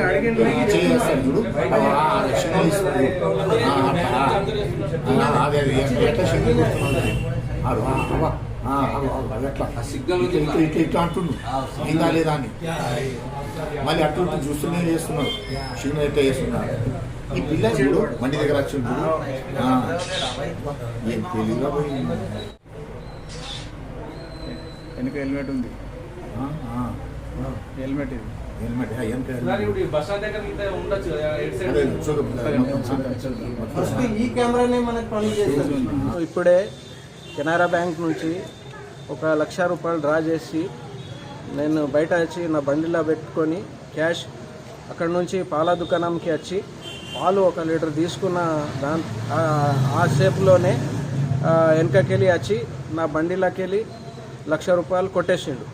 అడిగిండు. చేస్తాడు చూడు. రక్షణ అదే ఎట్లా ఇట్లా ఇట్లా అంటుండు. అయిందా లేదా అని. మళ్ళీ అటు ఇటు చూస్తూనే చేస్తున్నారు శివుని ఎట్లా చేస్తున్నారు ఈ పిల్ల చూడు మండి దగ్గర వచ్చిండు ఆ, ఏం తెలియగా పోయింది వెనక హెల్మెట్ ఉంది. ఆ, ఆ, ఆ. హెల్మెట్ ఇది. హెల్మెట్ ఈ కెమెరానే మనకు పని చేస్తుంది. ఇప్పుడే కెనరా బ్యాంక్ నుంచి ఒక లక్ష రూపాయలు డ్రా చేసి నేను బయట వచ్చి నా బండిలో పెట్టుకొని క్యాష్ అక్కడ నుంచి పాల దుకాణంకి వచ్చి పాలు ఒక లీటర్ తీసుకున్న దాని ఆ- సేపులోనే వెనకకెళ్ళి వచ్చి నా బండిలోకి వెళ్ళి లక్ష రూపాయలు కొట్టేసిండు.